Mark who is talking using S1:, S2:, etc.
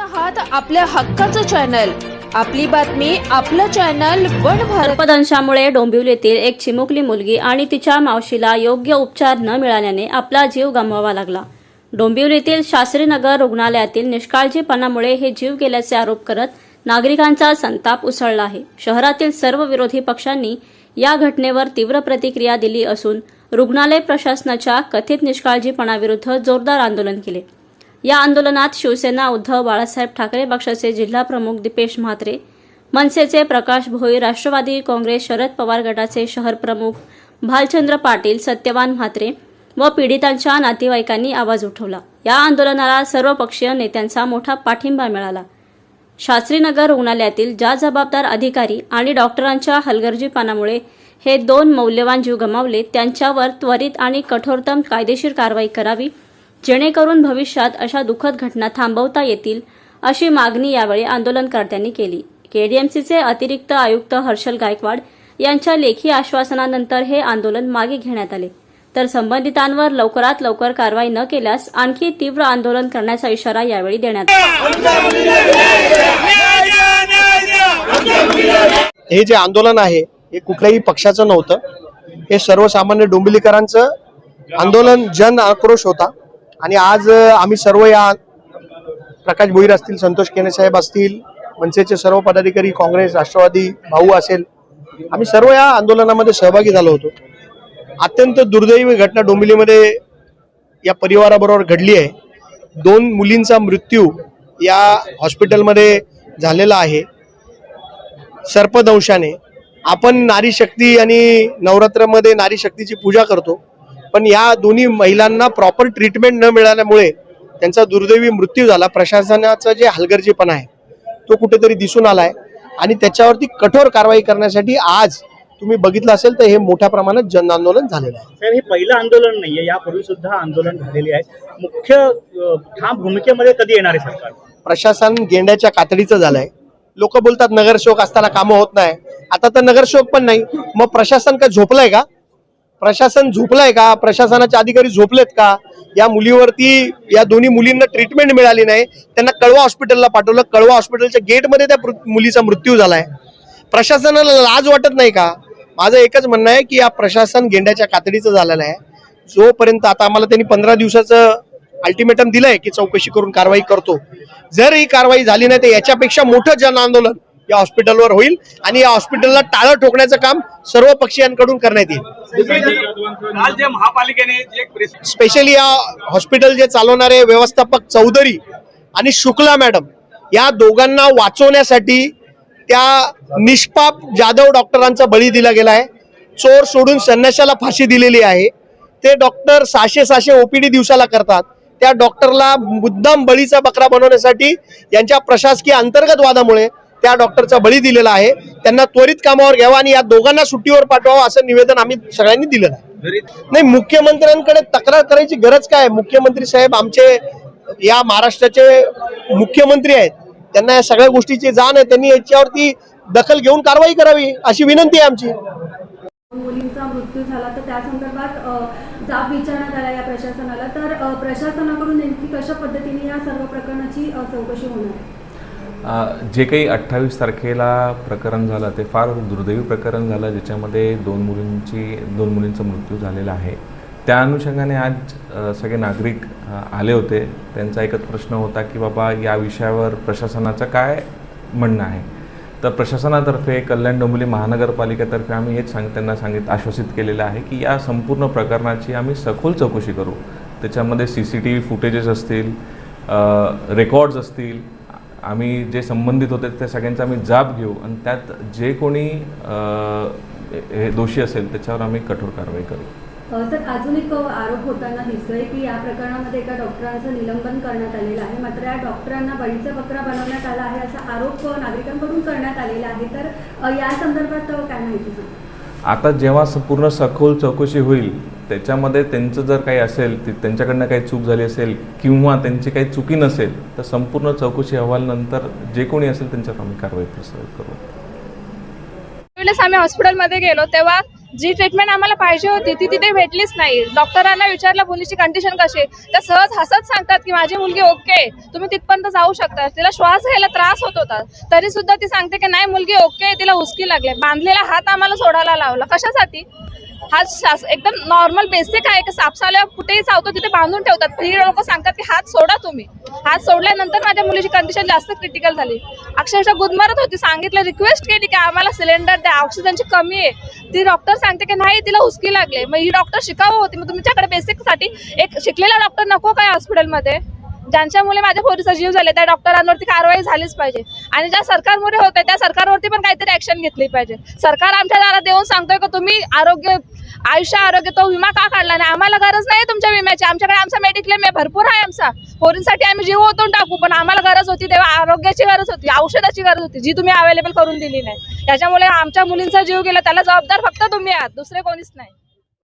S1: आहात आपल्या हक्काचं चॅनल. आपली बातमी आपलं चॅनल वन भारत.
S2: डोंबिवलीतील एक चिमुकली मुलगी आणि तिच्या मावशीला योग्य उपचार न मिळाल्याने आपला जीव गमवावा लागला. डोंबिवलीतील शास्त्रीनगर रुग्णालयातील निष्काळजीपणामुळे हे जीव गेल्याचे आरोप करत नागरिकांचा संताप उसळला आहे. शहरातील सर्व विरोधी पक्षांनी या घटनेवर तीव्र प्रतिक्रिया दिली असून रुग्णालय प्रशासनाच्या कथित निष्काळजीपणाविरुद्ध जोरदार आंदोलन केले. या आंदोलनात शिवसेना उद्धव बाळासाहेब ठाकरे पक्षाचे जिल्हाप्रमुख दीपेश म्हात्रे मनसेचे प्रकाश भोई राष्ट्रवादी काँग्रेस शरद पवार गटाचे शहर प्रमुख भालचंद्र पाटील सत्यवान म्हात्रे व पीडितांच्या नातेवाईकांनी आवाज उठवला. या आंदोलनाला सर्वपक्षीय नेत्यांचा मोठा पाठिंबा मिळाला. शास्त्रीनगर रुग्णालयातील ज्या जबाबदार अधिकारी आणि डॉक्टरांच्या हलगर्जीपणामुळे हे दोन मौल्यवान जीव गमावले त्यांच्यावर त्वरित आणि कठोरतम कायदेशीर कारवाई करावी जेणेकरून भविष्यात अशा दुःखद घटना थांबवता येतील अशी मागणी यावेळी आंदोलनकर्त्यांनी केली. केडीएमसीचे अतिरिक्त आयुक्त हर्षल गायकवाड यांच्या लेखी आश्वासनानंतर हे आंदोलन मागे घेण्यात आले. तर संबंधितांवर लवकरात लवकर कारवाई न केल्यास आणखी तीव्र आंदोलन करण्याचा इशारा यावेळी देण्यात आला.
S3: हे जे आंदोलन आहे हे कुठल्याही पक्षाचं नव्हतं. हे सर्वसामान्य डोंबिलीकरांचं आंदोलन जन आक्रोश होता. आणि आज आम्ही सर्व या प्रकाश भोईर असतील संतोष केने साहेब असतील मनसेचे सर्व पदाधिकारी काँग्रेस राष्ट्रवादी भाऊ असेल आम्ही सर्व या आंदोलनामध्ये सहभागी झालो होतो. अत्यंत दुर्दैवी घटना डोंबिवलीमध्ये या परिवाराबरोबर घडली आहे. दोन मुलींचा मृत्यू या हॉस्पिटलमध्ये झालेला आहे. सर्पदंशाने. आपण नारी शक्ती आणि नवरात्रामध्ये नारी शक्तीची पूजा करतो. पण या दोन्ही महिलांना प्रॉपर ट्रीटमेंट न मिळाल्यामुळे त्यांचा दुर्दैवी मृत्यू झाला. प्रशासनाचा जे हलगर्जीपणा आहे तो कुठेतरी दिसून आलाय. आणि त्याच्यावरती कठोर कारवाई करण्यासाठी आज तुम्ही बघितलं असेल तर हे मोठ्या प्रमाणात जन आंदोलन झालेलं आहे.
S4: हे पहिलं आंदोलन नाहीये यापूर्वी सुद्धा आंदोलन झालेली आहे. मुख्य ठाम भूमिकेमध्ये कधी येणार आहे सरकार?
S3: प्रशासन गेंड्याच्या कातडीचं झालंय. लोक बोलतात नगरसेवक असताना कामं होत नाही. आता तर नगरसेवक पण नाही. मग प्रशासन का झोपलंय का? प्रशासन झोपलंय का? प्रशासनाचे अधिकारी झोपलेत का? या मुलीवरती या दोन्ही मुलींना ट्रीटमेंट मिळाली नाही. त्यांना कळवा हॉस्पिटलला पाठवलं. कळवा हॉस्पिटलच्या गेटमध्ये त्या मुलीचा मृत्यू झालाय. प्रशासनाला लाज वाटत नाही का? माझं एकच म्हणणं आहे की या प्रशासन गेंड्याच्या कातडीचं झालेलं आहे. जोपर्यंत आता आम्हाला त्यांनी पंधरा दिवसाचं अल्टिमेटम दिलंय की चौकशी करून कारवाई करतो. जर ही कारवाई झाली नाही तर याच्यापेक्षा मोठं जन आंदोलन या हॉस्पिटलवर होईल आणि या हॉस्पिटलला टाळं ठोकण्याचं काम सर्व पक्षीयांकडून करण्यात येईल. स्पेशली या हॉस्पिटल जे चालवणारे व्यवस्थापक चौधरी आणि शुक्ला मॅडम या दोघांना वाचवण्यासाठी त्या निष्पाप जाधव डॉक्टरांचा बळी दिला गेला आहे. चोर सोडून संन्याशाला फाशी दिलेली आहे. ते डॉक्टर सहाशे सहाशे ओपीडी दिवसाला करतात. त्या डॉक्टरला मुद्दाम बळीचा बकरा बनवण्यासाठी यांच्या प्रशासकीय अंतर्गत वादामुळे त्या डॉक्टरचा बळी दिलेला आहे. त्यांना त्वरित कामावर घ्यावा आणि या दोघांना सुट्टीवर पाठवावं असं निवेदन आम्ही सगळ्यांनी दिलेलं आहे. नाही मुख्यमंत्र्यांकडे तक्रार करायची गरज काय मुख्यमंत्री साहेब आमचे या महाराष्ट्राचे मुख्यमंत्री आहेत. त्यांना या सगळ्या गोष्टीची जाण आहे. त्यांनी याच्यावरती दखल घेऊन कारवाई करावी अशी विनंती आहे आमची.
S5: मुलींचा मृत्यू झाला तर त्या संदर्भात जाब विचारण्यात आला या प्रशासनाला. तर प्रशासनाकडून नेमकी कशा पद्धतीने या सर्व प्रकरणाची चौकशी होणार आहे?
S6: जे काही अठ्ठावीस तारखेला प्रकरण झालं ते फार दुर्दैवी प्रकरण झालं ज्याच्यामध्ये दोन मुलींची दोन मुलींचा मृत्यू झालेला आहे. त्या अनुषंगाने आज सगळे नागरिक आले होते. त्यांचा एकच प्रश्न होता की बाबा या विषयावर प्रशासनाचं काय म्हणणं आहे? तर प्रशासनातर्फे कल्याण डोंबिवली महानगरपालिकेतर्फे आम्ही हेच सांग त्यांना सांगित आश्वासित केलेलं आहे की या संपूर्ण प्रकरणाची आम्ही सखोल चौकशी करू. त्याच्यामध्ये C C T V footages असतील रेकॉर्ड्स असतील आम्ही जे संबंधित होते त्या सगळ्यांचा आम्ही जाब घेऊ आणि त्यात जे कोणी हे दोषी असेल त्याच्यावर आम्ही कठोर कारवाई करू.
S5: सर अजून एक आरोप होताना दिसतोय की या प्रकरणामध्ये एका डॉक्टरांचं निलंबन करण्यात आलेलं आहे. मात्र या डॉक्टरांना बळीचा बकरा बनवण्यात आला आहे असा आरोप नागरिकांकडून करण्यात आलेला आहे. तर या संदर्भात काय माहिती
S6: आता जेव्हा पूर्ण सखोल चौकशी होईल त्याच्यामध्ये त्यांचं जर काही असेल त्यांच्याकडनं काही चूक झाली असेल किंवा त्यांची काही चुकी नसेल तर संपूर्ण चौकशी अहवालनंतर जे कोणी असेल त्यांच्यावर आम्ही कारवाई करू.
S7: वेळेस आम्ही हॉस्पिटलमध्ये गेलो तेव्हा जी ट्रीटमेंट आम्हाला पाहिजे होती ती तिथे भेटलीच नाही. डॉक्टरांना विचारलं मुलीची कंडिशन कशी तर सहज हसत सांगतात की माझी मुलगी ओके तुम्ही तिथपर्यंत जाऊ शकता. तिला श्वास घ्यायला त्रास होत होता. तरी सुद्धा ती सांगते की नाही मुलगी ओके तिला हुसकी लागले बांधलेला हात आम्हाला सोडायला लावला. कशासाठी? हा शास एकदम नॉर्मल बेसिक आहे की सापसाल्या कुठेही चावतो तिथे बांधून ठेवतात. ही लोक सांगतात की हात सोडा तुम्ही. हात सोडल्यानंतर माझ्या मुलीची कंडिशन जास्त क्रिटिकल झाली. अक्षरशः गुदमरत होती. सांगितलं रिक्वेस्ट केली की आम्हाला सिलेंडर द्या. ऑक्सिजनची कमी आहे. ती डॉक्टर सांगते की नाही तिला हुसकी लागले मग ही डॉक्टर शिकावं होती. मग तुमच्याकडे बेसिकसाठी एक शिकलेला डॉक्टर नको काय हॉस्पिटलमध्ये ज्यांच्यामुळे माझ्या पोरीचा जीव झाले त्या डॉक्टरांवरती कारवाई झालीच पाहिजे. आणि ज्या सरकारमुळे होते त्या सरकारवरती पण काहीतरी ऍक्शन घेतली पाहिजे. सरकार आमच्या दारात देऊन सांगतोय की तुम्ही आरोग्य आयुष्य आरोग्य तो विमा का काढला नाही? आम्हाला गरज नाही तुमच्या विम्याची. आमच्याकडे आमचा मेडिक्लेम आहे भरपूर आहे आमचा. पोरींसाठी आम्ही जीव ओतून टाकू पण आम्हाला गरज होती तेव्हा आरोग्याची गरज होती औषधाची गरज होती जी तुम्ही अवेलेबल करून दिली नाही. त्याच्यामुळे आमच्या मुलींचा जीव गेला त्याला जबाबदार फक्त तुम्ही आहात दुसरे कोणीच नाही.